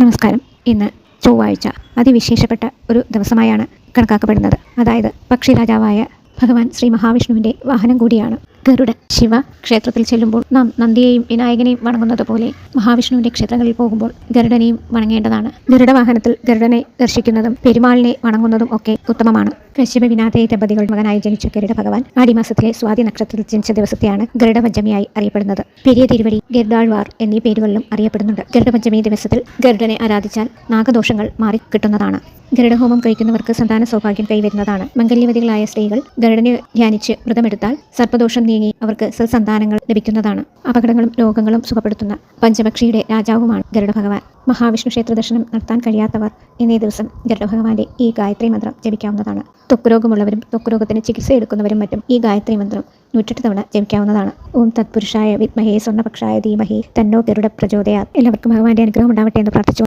നമസ്കാരം. ഇന്ന് ചൊവ്വാഴ്ച അതിവിശേഷപ്പെട്ട ഒരു ദിവസമായാണ് കണക്കാക്കപ്പെടുന്നത്. അതായത് പക്ഷി രാജാവായ ഭഗവാൻ ശ്രീ മഹാവിഷ്ണുവിന്റെ വാഹനം കൂടിയാണ്. ഗരുഡ ശിവ ക്ഷേത്രത്തിൽ ചെല്ലുമ്പോൾ നാം നന്ദിയെയും വിനായകനെയും വണങ്ങുന്നത് പോലെ മഹാവിഷ്ണുവിന്റെ ക്ഷേത്രങ്ങളിൽ പോകുമ്പോൾ ഗരുഡനെയും വണങ്ങേണ്ടതാണ്. ഗരുഡ വാഹനത്തിൽ ഗരുഡനെ ദർശിക്കുന്നതും പെരുമാളിനെ വണങ്ങുന്നതും ഒക്കെ ഉത്തമമാണ്. കശ്യപ വിനാഥയെ ദമ്പതികൾ മകനായി ജനിച്ച ഗരുഡ ഭഗവാൻ ആടിമാസത്തിലെ സ്വാതി നക്ഷത്രത്തിൽ ജനിച്ച ദിവസത്തെയാണ് ഗരുഡപഞ്ചമിയായി അറിയപ്പെടുന്നത്. പെരിയ തിരുവടി ഗരുഡാഴ്വാർ എന്നീ പേരുകളിലും അറിയപ്പെടുന്നുണ്ട്. ഗരുഡപഞ്ചമി ദിവസത്തിൽ ഗരുഡനെ ആരാധിച്ചാൽ നാഗദോഷങ്ങൾ മാറി മാറിക്കിട്ടുന്നതാണ് ഗരുഡഹോമം കഴിക്കുന്നവർക്ക് സന്താന സൗഭാഗ്യം കൈവരുന്നതാണ്. മംഗല്യവതികളായ സ്ത്രീകൾ ഗരുഡനെ ധ്യാനിച്ച് വ്രതമെടുത്താൽ സർപ്പദോഷം നീങ്ങി അവർക്ക് സൽസന്താനങ്ങൾ ലഭിക്കുന്നതാണ്. അപകടങ്ങളും രോഗങ്ങളും സുഖപ്പെടുത്തുന്ന പഞ്ചപക്ഷിയുടെ രാജാവുമാണ് ഗരുഡ ഭഗവാൻ. മഹാവിഷ്ണു ക്ഷേത്ര ദർശനം നടത്താൻ കഴിയാത്തവർ ഇന്നേ ദിവസം ഗരുഡഭഗവാന്റെ ഈ ഗായത്രി മന്ത്രം ജപിക്കാവുന്നതാണ്. ത്വക്ക് ത്വക്ക് ചികിത്സ എടുക്കുന്നവരും മറ്റും ഈ ഗായത്രി മന്ത്രം നൂറ്റെട്ട് തവണ ജപിക്കാവുന്നതാണ്. ഓം തത്പുരുഷായ വിദ്മഹേ സ്വർണപക്ഷായ ധീമഹേ തന്നോ ഗരുഡ പ്രചോദയാ എല്ലാവർക്കും ഭഗവാന്റെ അനുഗ്രഹം ഉണ്ടാവട്ടെ എന്ന് പ്രാർത്ഥിച്ചു